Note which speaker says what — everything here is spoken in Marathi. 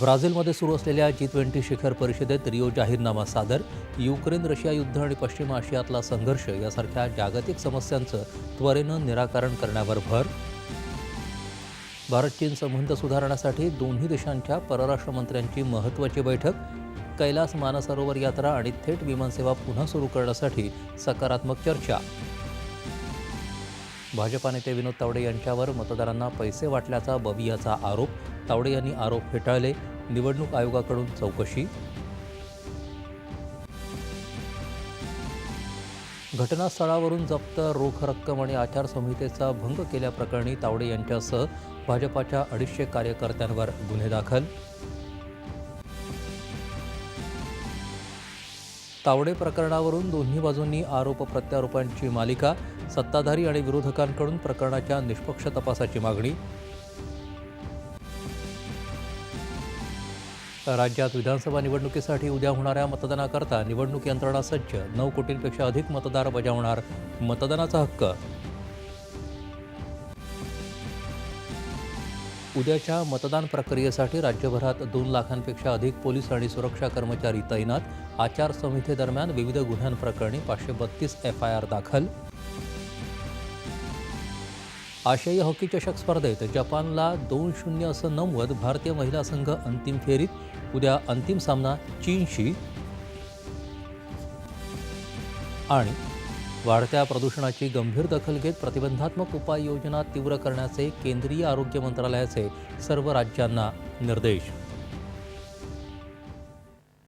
Speaker 1: ब्राझीलमध्ये सुरू असलेल्या जी ट्वेंटी शिखर परिषदेत रिओ जाहीरनामा सादर युक्रेन रशिया युद्ध आणि पश्चिम आशियातला संघर्ष यासारख्या जागतिक समस्यांचं त्वरेनं निराकरण करण्यावर भर. भारत चीन संबंध सुधारण्यासाठी दोन्ही देशांच्या परराष्ट्र मंत्र्यांची महत्त्वाची बैठक कैलास मानसरोवर यात्रा आणि थेट विमानसेवा पुन्हा सुरू करण्यासाठी सकारात्मक चर्चा. भाजपा नेते विनोद तावडे यांच्यावर मतदारांना पैसे वाटल्याचा बवियाचा आरोप. तावडे यांनी आरोप फेटाळले. निवडणूक आयोगाकडून चौकशी. घटनास्थळावरून जप्त रोख रक्कम आणि आचारसंहितेचा भंग केल्याप्रकरणी तावडे यांच्यासह भाजपाच्या अडीचशे कार्यकर्त्यांवर गुन्हे दाखल. तावडे प्रकरणावरून दोन्ही बाजूंनी आरोप प्रत्यारोपांची मालिका सत्ताधारी आणि विरोधकांकडून प्रकरणाच्या निष्पक्ष तपासाची मागणी. राज्यात विधानसभा निवडणुकीसाठी उद्या होणाऱ्या मतदानाकरता निवडणूक यंत्रणा सज्ज नऊ कोटींपेक्षा अधिक मतदार बजावणार. मतदानाचा हक्क उद्याच्या मतदान प्रक्रियेसाठी राज्यभरात दोन लाखांपेक्षा अधिक पोलीस आणि सुरक्षा कर्मचारी तैनात. आचारसंहितेदरम्यान विविध गुन्ह्यांप्रकरणी पाचशे बत्तीस एफ आय आर दाखल. आशियाई हॉकी चषक स्पर्धेत जपानला दोन शून्य असं नमवत भारतीय महिला संघ अंतिम फेरीत. उद्या अंतिम सामना चीनशी. आणि वाढत्या प्रदूषणाची गंभीर दखल घेत प्रतिबंधात्मक उपाययोजना तीव्र करण्याचे केंद्रीय आरोग्य मंत्रालयाचे सर्व राज्यांना निर्देश.